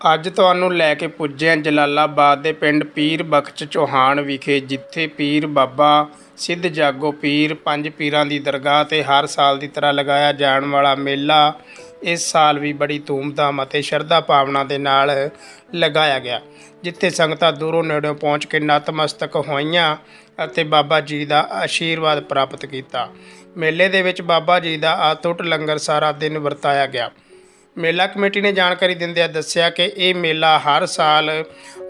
ਅੱਜ ਤੁਹਾਨੂੰ ਲੈ ਕੇ ਪੁੱਜੇ ਹਾਂ ਜਲਾਲਾਬਾਦ ਦੇ ਪਿੰਡ ਪੀਰ ਬਖਸ਼ ਚੌਹਾਨ ਵਿਖੇ, ਜਿੱਥੇ ਪੀਰ ਬਾਬਾ ਸਿੱਧ ਜਾਗੋ ਪੀਰ ਪੰਜ ਪੀਰਾਂ ਦੀ ਦਰਗਾਹ ਤੇ ਹਰ ਸਾਲ ਦੀ ਤਰ੍ਹਾਂ ਲਗਾਇਆ ਜਾਣ ਵਾਲਾ ਮੇਲਾ ਇਸ ਸਾਲ ਵੀ ਬੜੀ ਧੂਮਧਾਮ ਅਤੇ ਸ਼ਰਧਾ ਭਾਵਨਾ ਦੇ ਨਾਲ ਲਗਾਇਆ ਗਿਆ, ਜਿੱਥੇ ਸੰਗਤਾਂ ਦੂਰੋਂ ਨੇੜਿਓਂ ਪਹੁੰਚ ਕੇ ਨਤਮਸਤਕ ਹੋਈਆਂ ਅਤੇ ਬਾਬਾ ਜੀ ਦਾ ਆਸ਼ੀਰਵਾਦ ਪ੍ਰਾਪਤ ਕੀਤਾ। ਮੇਲੇ ਦੇ ਵਿੱਚ ਬਾਬਾ ਜੀ ਦਾ ਆਤੁੱਟ ਲੰਗਰ ਸਾਰਾ ਦਿਨ ਵਰਤਾਇਆ ਗਿਆ। ਮੇਲਾ ਕਮੇਟੀ ਨੇ ਜਾਣਕਾਰੀ ਦਿੰਦਿਆਂ ਦੱਸਿਆ ਕਿ ਇਹ ਮੇਲਾ ਹਰ ਸਾਲ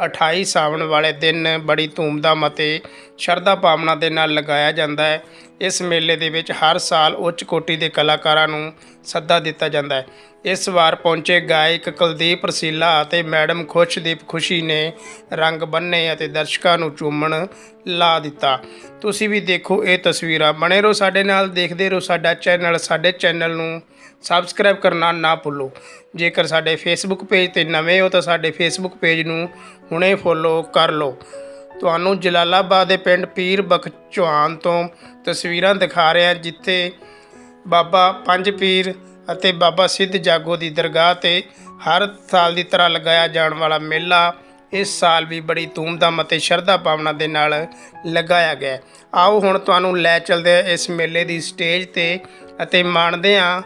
28 ਸਾਵਣ ਵਾਲੇ ਦਿਨ ਬੜੀ ਧੂਮਧਾਮ ਅਤੇ ਸ਼ਰਧਾ ਭਾਵਨਾ ਦੇ ਨਾਲ ਲਗਾਇਆ ਜਾਂਦਾ ਹੈ। ਇਸ ਮੇਲੇ ਦੇ ਵਿੱਚ ਹਰ ਸਾਲ ਉੱਚ ਕੋਟੀ ਦੇ ਕਲਾਕਾਰਾਂ ਨੂੰ ਸੱਦਾ ਦਿੱਤਾ ਜਾਂਦਾ ਹੈ। ਇਸ ਵਾਰ ਪਹੁੰਚੇ ਗਾਇਕ ਕੁਲਦੀਪ ਰਸੀਲਾ ਅਤੇ ਮੈਡਮ ਖੁਸ਼ਦੀਪ ਖੁਸ਼ੀ ਨੇ ਰੰਗ ਬੰਨੇ ਅਤੇ ਦਰਸ਼ਕਾਂ ਨੂੰ ਚੂਮਣ ਲਾ ਦਿੱਤਾ। ਤੁਸੀਂ ਵੀ ਦੇਖੋ ਇਹ ਤਸਵੀਰਾਂ। ਬਣੇ ਰਹੋ ਸਾਡੇ ਨਾਲ, ਦੇਖਦੇ ਰਹੋ ਸਾਡਾ ਚੈਨਲ, ਸਾਡੇ ਚੈਨਲ ਨੂੰ ਸਬਸਕ੍ਰਾਈਬ ਕਰਨਾ ਨਾ ਭੁੱਲੋ। ਜੇਕਰ ਸਾਡੇ ਫੇਸਬੁੱਕ ਪੇਜ ਤੇ ਨਵੇਂ ਹੋ ਤਾਂ ਸਾਡੇ ਫੇਸਬੁੱਕ ਪੇਜ ਨੂੰ ਹੁਣੇ ਫੋਲੋ ਕਰ ਲਓ। ਤੁਹਾਨੂੰ ਜਲਾਲਾਬਾਦ ਦੇ ਪਿੰਡ ਪੀਰ ਬਖਚਵਾਨ ਤੋਂ ਤਸਵੀਰਾਂ ਦਿਖਾ ਰਹੇ ਹਾਂ, ਜਿੱਥੇ ਬਾਬਾ ਪੰਜ ਪੀਰ ਅਤੇ ਬਾਬਾ ਸਿੱਧ ਜਾਗੋ ਦੀ ਦਰਗਾਹ ਤੇ ਹਰ ਸਾਲ ਦੀ ਤਰ੍ਹਾਂ ਲਗਾਇਆ ਜਾਣ ਵਾਲਾ ਮੇਲਾ ਇਸ ਸਾਲ ਵੀ ਬੜੀ ਧੂਮਧਾਮ ਅਤੇ ਸ਼ਰਧਾ ਭਾਵਨਾ ਦੇ ਨਾਲ ਲਗਾਇਆ ਗਿਆ ਆਓ ਹੁਣ ਤੁਹਾਨੂੰ ਲੈ ਚੱਲਦੇ ਹਾਂ ਇਸ ਮੇਲੇ ਦੀ ਸਟੇਜ ਤੇ ਅਤੇ ਮਾਣਦੇ ਹਾਂ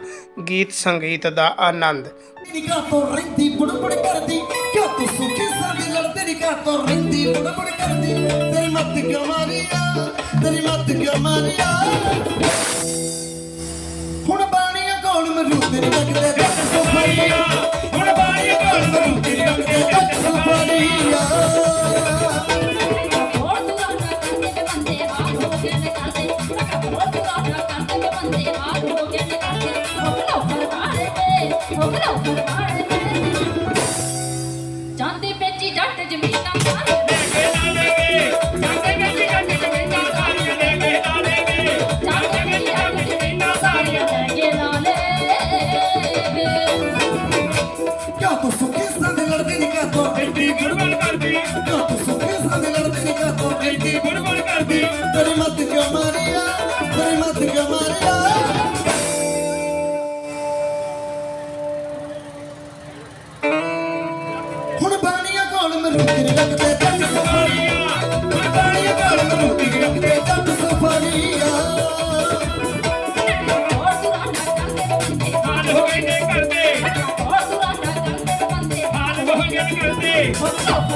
ਗੀਤ ਸੰਗੀਤ ਦਾ ਆਨੰਦ। ਨਿਗਾਹ ਤੋਂ ਰਹਿੰਦੀ, ਬੁੜਬੁੜ ਕਰਦੀ, ਕਿਉਂ ਤੂੰ ਸੁਖੀ ਸਾਡੀ ਲੜਦੀ ਨਿਗਾਹ ਤੋਂ ਰਹਿੰਦੀ, ਬੁੜਬੁੜ ਕਰਦੀ, ਤੇਰੀ ਮੱਤ ਕਿਉਂ ਤੇਰੀ ਮੱਤ ਕਿਉਂ ਹੁਣ ਬਾਣੀਆਂ ਕੋਲ ਮਰੂ ਤੇਰੀ ਲੱਗਦੇ। ਪੇਚੀ ਜੱਟ ਜ਼ਮੀਨਾਂ ਸਾਰੇ ਲੈ ਕੇ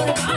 Oh,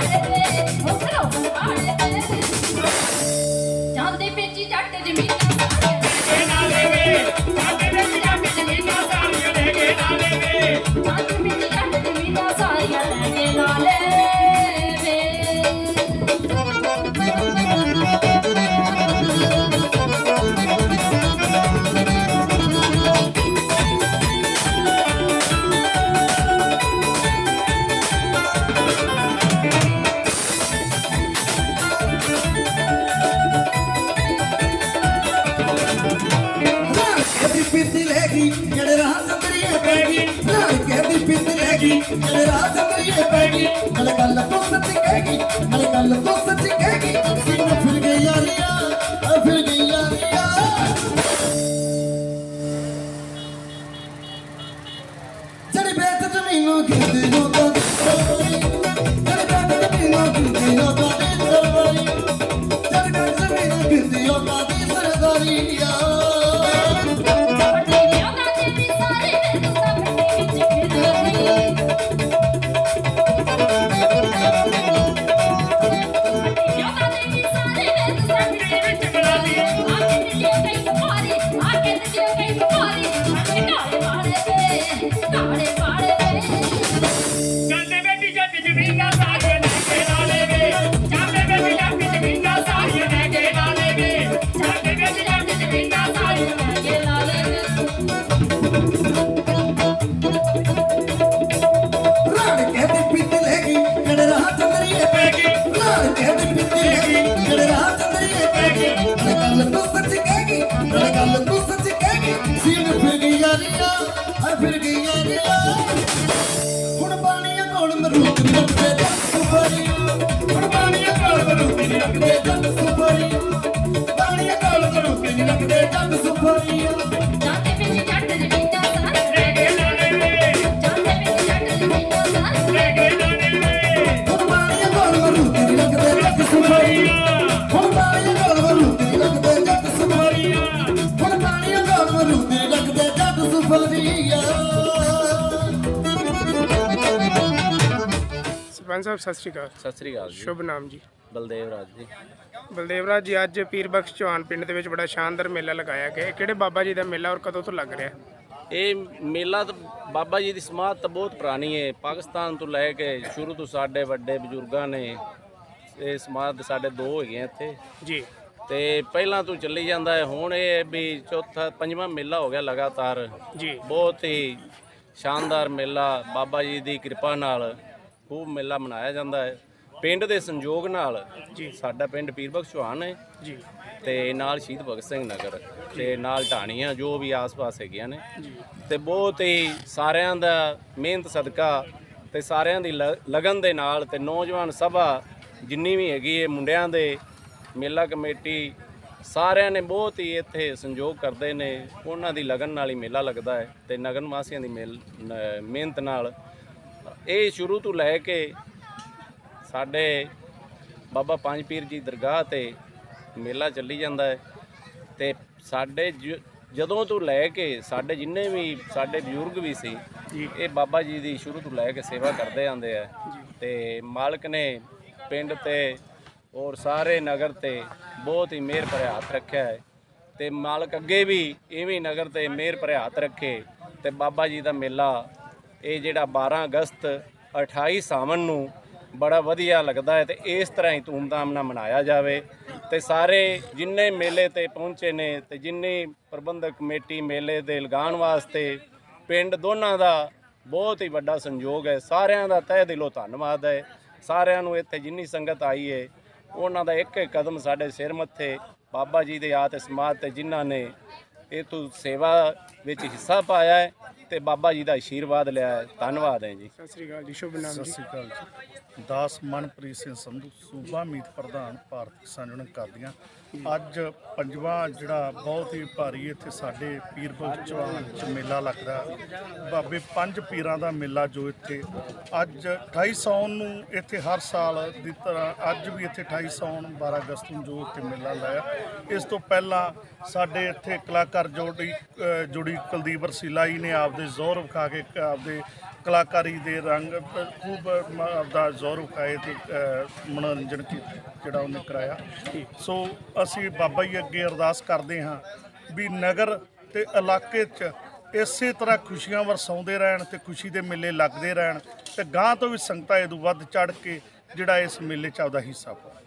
ਪੀਤੀ ਲੈਗੀ ਜਿਹੜੇ ਰਾਹ ਚੰਦਰੀਏ ਪੈਗੀ ਗੱਲ ਤੋਂ ਸੱਚੀ ਕਹੇਗੀ ਮਲੇ ਗੱਲ ਤੋਂ ਸੱਚੀ ਕਹੇਗੀ ਸੀਨਾ ਫਿਰ ਗਈ ਯਾਰੀਆਂ ਫਿਰ ਗਈ ਯਾਰੀਆਂ ਜਿਹੜੀ ਬੇਤ ਜ਼ਮੀਨੋਂ ਗਿਰਦੀ ਲੋਕਾਂ ਦੀ। ਜਿਹੜੀ ਬੇਤ ਜ਼ਮੀਨੋਂ ਗਿਰਦੀ ਲੋਕਾਂ ਫਿਰ ਗਈ ਯਾਰੀਆਂ ਹੁਣ ਬਾਣੀਆਂ ਕੋਲ ਮਰੂਦ ਨੀ ਰੱਖਦੇ ਜੱਟ ਸੁਪਰੀ। ਹੁਣ ਬਾਣੀਆਂ ਕੋਲ ਮਰੂਦ ਨੀ ਰੱਖਦੇ ਜੱਟ ਸੁਪਰੀ। ਬਾਣੀਆਂ ਕੋਲ ਮਰੂਦ ਨੀ ਰੱਖਦੇ ਜੱਟ ਸੁਪਰੀ। ਸਰਪੰਚ ਸਾਹਿਬ ਸਤਿ ਸ਼੍ਰੀ ਅਕਾਲ। ਸਤਿ ਸ੍ਰੀ ਅਕਾਲ ਜੀ। ਸ਼ੁਭ ਨਾਮ ਜੀ। ਬਲਦੇਵ ਰਾਜ ਜੀ। ਬਲਦੇਵ ਰਾਜ ਜੀ ਅੱਜ ਪੀਰ ਬਖਸ਼ ਚੌਹਾਨ ਪਿੰਡ ਦੇ ਵਿੱਚ ਬੜਾ ਸ਼ਾਨਦਾਰ ਮੇਲਾ ਲਗਾਇਆ ਗਿਆ। ਇਹ ਕਿਹੜੇ ਬਾਬਾ ਜੀ ਦਾ ਮੇਲਾ ਔਰ ਕਦੋਂ ਤੋਂ ਲੱਗ ਰਿਹਾ? ਇਹ ਮੇਲਾ ਤਾਂ ਬਾਬਾ ਜੀ ਦੀ ਸਮਾਧ ਤਾਂ ਬਹੁਤ ਪੁਰਾਣੀ ਹੈ ਪਾਕਿਸਤਾਨ ਤੋਂ ਲੈ ਕੇ ਸ਼ੁਰੂ ਤੋਂ ਸਾਡੇ ਵੱਡੇ ਬਜ਼ੁਰਗਾਂ ਨੇ ਇਹ ਸਮਾਧ ਸਾਡੇ ਦੋ ਹੈਗੇ ਆ ਇੱਥੇ। ਜੀ। ਤੇ ਪਹਿਲਾਂ ਤੋਂ ਚੱਲੀ ਜਾਂਦਾ ਹੈ। ਹੁਣ ਇਹ ਵੀ ਚੌਥਾ ਪੰਜਵਾਂ ਮੇਲਾ ਹੋ ਗਿਆ ਲਗਾਤਾਰ। ਜੀ। ਬਹੁਤ ਹੀ ਸ਼ਾਨਦਾਰ ਮੇਲਾ ਬਾਬਾ ਜੀ ਦੀ ਕਿਰਪਾ ਨਾਲ ਖੂਬ ਮੇਲਾ ਮਨਾਇਆ ਜਾਂਦਾ ਹੈ। ਪਿੰਡ ਦੇ ਸੰਯੋਗ ਨਾਲ ਸਾਡਾ ਪਿੰਡ ਪੀਰਬਖਸ਼ ਚੌਹਾਨ ਹੈ। ਜੀ। ਤੇ ਨਾਲ ਸ਼ਹੀਦ ਭਗਤ ਸਿੰਘ ਨਗਰ ਤੇ ਨਾਲ ਢਾਣੀਆਂ ਜੋ ਵੀ ਆਸ-ਪਾਸ ਹੈਗੀਆਂ ਨੇ। ਜੀ। ਤੇ ਬਹੁਤ ਹੀ ਸਾਰਿਆਂ ਦਾ ਮਿਹਨਤ ਸਦਕਾ ਤੇ ਸਾਰਿਆਂ ਦੀ ਲਗਨ ਦੇ ਨਾਲ ਤੇ ਨੌਜਵਾਨ ਸਭਾ ਜਿੰਨੀ ਵੀ ਹੈਗੀ ਹੈ ਮੁੰਡਿਆਂ ਦੇ ਮੇਲਾ ਕਮੇਟੀ ਸਾਰਿਆਂ ਨੇ ਬਹੁਤ ਹੀ ਇੱਥੇ ਸੰਯੋਗ ਕਰਦੇ ਨੇ। ਉਹਨਾਂ ਦੀ ਲਗਨ ਨਾਲ ਹੀ ਮੇਲਾ ਲੱਗਦਾ ਹੈ ਤੇ ਨਗਨ ਵਾਸੀਆਂ ਦੀ ਮਿਹਨਤ ਨਾਲ ਇਹ ਸ਼ੁਰੂ ਤੋਂ ਲੈ ਕੇ ਸਾਡੇ ਬਾਬਾ ਪੰਜ ਪੀਰ ਜੀ ਦਰਗਾਹ ਤੇ ਮੇਲਾ ਚੱਲੀ ਜਾਂਦਾ ਹੈ ਤੇ ਸਾਡੇ ਜਦੋਂ ਤੋਂ ਲੈ ਕੇ ਸਾਡੇ ਜਿੰਨੇ ਵੀ ਸਾਡੇ ਬਜ਼ੁਰਗ ਵੀ ਸੀ। ਇਹ ਬਾਬਾ ਜੀ ਦੀ ਸ਼ੁਰੂ ਤੋਂ ਲੈ ਕੇ ਸੇਵਾ ਕਰਦੇ ਆਂਦੇ ਆ। ਤੇ ਮਾਲਕ ਨੇ ਪਿੰਡ ਤੇ ਔਰ ਸਾਰੇ ਨਗਰ ਤੇ ਬਹੁਤ ਹੀ ਮਿਹਰ ਭਰਿਆ ਹੱਥ ਰੱਖਿਆ ਹੈ। ਤੇ ਮਾਲਕ ਅੱਗੇ ਵੀ ਇਵੇਂ ਨਗਰ ਤੇ ਮਿਹਰ ਭਰਿਆ ਹੱਥ ਰੱਖੇ ਤੇ ਬਾਬਾ ਜੀ ਦਾ ਮੇਲਾ ਇਹ ਜਿਹੜਾ 12 ਅਗਸਤ 28 ਸਾਵਣ ਨੂੰ ਬੜਾ ਵਧੀਆ ਲੱਗਦਾ ਹੈ ਤੇ ਇਸ ਤਰ੍ਹਾਂ ਹੀ ਧੂਮਧਾਮ ਨਾਲ ਮਨਾਇਆ ਜਾਵੇ ਤੇ ਸਾਰੇ ਜਿੰਨੇ ਮੇਲੇ ਤੇ ਪਹੁੰਚੇ ਨੇ ਤੇ ਜਿੰਨੀ ਪ੍ਰਬੰਧਕ ਕਮੇਟੀ ਮੇਲੇ ਦੇ ਲਗਾਉਣ ਵਾਸਤੇ ਪਿੰਡ ਦੋਨਾਂ ਦਾ ਬਹੁਤ ਹੀ ਵੱਡਾ ਸੰਯੋਗ ਹੈ। ਸਾਰਿਆਂ ਦਾ ਤਹਿ ਦਿਲੋਂ ਧੰਨਵਾਦ ਹੈ। ਸਾਰਿਆਂ ਨੂੰ ਇੱਥੇ ਜਿੰਨੀ ਸੰਗਤ ਆਈ ਹੈ, ਉਹਨਾਂ ਦਾ ਇੱਕ ਇੱਕ ਕਦਮ ਸਾਡੇ ਸਿਰ ਮੱਥੇ। ਬਾਬਾ ਜੀ ਦੇ ਆ ਤੇ ਤੇ ਜਿਨ੍ਹਾਂ ਨੇ ਇਹ ਤੋਂ ਸੇਵਾ ਵਿੱਚ ਹਿੱਸਾ ਪਾਇਆ ਹੈ ਤੇ ਬਾਬਾ ਜੀ ਦਾ ਆਸ਼ੀਰਵਾਦ ਲਿਆ ਧੰਨਵਾਦ ਹੈ ਜੀ। ਸਤਿ ਸ਼੍ਰੀ ਅਕਾਲ ਜੀ ਸ਼ੁਭ ਨਾਮ ਸਤਿ ਜੀ। ਸ੍ਰੀ ਅਕਾਲ ਜੀ। ਦਾਸ ਮਨਪ੍ਰੀਤ ਸਿੰਘ ਸੰਧੂ ਸੂਬਾ ਮੀਤ ਪ੍ਰਧਾਨ ਭਾਰਤੀ ਕਿਸਾਨ ਯੂਨੀਅਨ ਕਰਦੀਆਂ। ਅੱਜ ਪੰਜਵਾਂ ਜਿਹੜਾ ਬਹੁਤ ਹੀ ਭਾਰੀ ਇੱਥੇ ਸਾਡੇ ਪੀਰ ਬਖਸ਼ ਚੌਹਾਨ ਚ ਮੇਲਾ ਲੱਗਦਾ। ਬਾਬੇ ਪੰਜ ਪੀਰਾਂ ਦਾ ਮੇਲਾ ਜੋ ਇੱਥੇ ਅੱਜ 28 ਸੌਣ ਨੂੰ ਇੱਥੇ ਹਰ ਸਾਲ ਦੀ ਤਰ੍ਹਾਂ ਅੱਜ ਵੀ ਇੱਥੇ 28 ਸੌਣ 12 ਅਗਸਤ ਨੂੰ ਜੋ ਇੱਥੇ ਮੇਲਾ ਲਾਇਆ। ਇਸ ਤੋਂ ਪਹਿਲਾਂ ਸਾਡੇ ਇੱਥੇ ਕਲਾਕਾਰ ਜੋੜੀ ਜੁੜੀ ਕੁਲਦੀਪ ਰਸੀਲਾ ਜੀ ਨੇ ਆਪਦੇ ਜ਼ੋਰ ਵਿਖਾ ਕੇ ਆਪਦੇ ਕਲਾਕਾਰੀ ਦੇ ਰੰਗ ਖੂਬ ਆਪਦਾ ਜ਼ੋਰ ਵਿਖਾਏ ਤੇ ਮਨੋਰੰਜਨ ਜਿਹੜਾ ਉਹਨੇ ਕਰਾਇਆ। ਸੋ ਅਸੀਂ ਬਾਬਾ ਜੀ ਅੱਗੇ ਅਰਦਾਸ ਕਰਦੇ ਹਾਂ ਵੀ ਨਗਰ ਤੇ ਇਲਾਕੇ 'ਚ ਇਸੇ ਤਰ੍ਹਾਂ ਖੁਸ਼ੀਆਂ ਵਰਸਾਉਂਦੇ ਰਹਿਣ ਤੇ ਖੁਸ਼ੀ ਦੇ ਮੇਲੇ ਲੱਗਦੇ ਰਹਿਣ ਤੇ ਗਾਂ ਤੋਂ ਵੀ ਸੰਗਤਾਂ ਇਹ ਤੋਂ ਵੱਧ ਚੜ ਕੇ ਜਿਹੜਾ ਇਸ ਮੇਲੇ 'ਚ ਆਪਦਾ ਹਿੱਸਾ ਪਾਉਣ।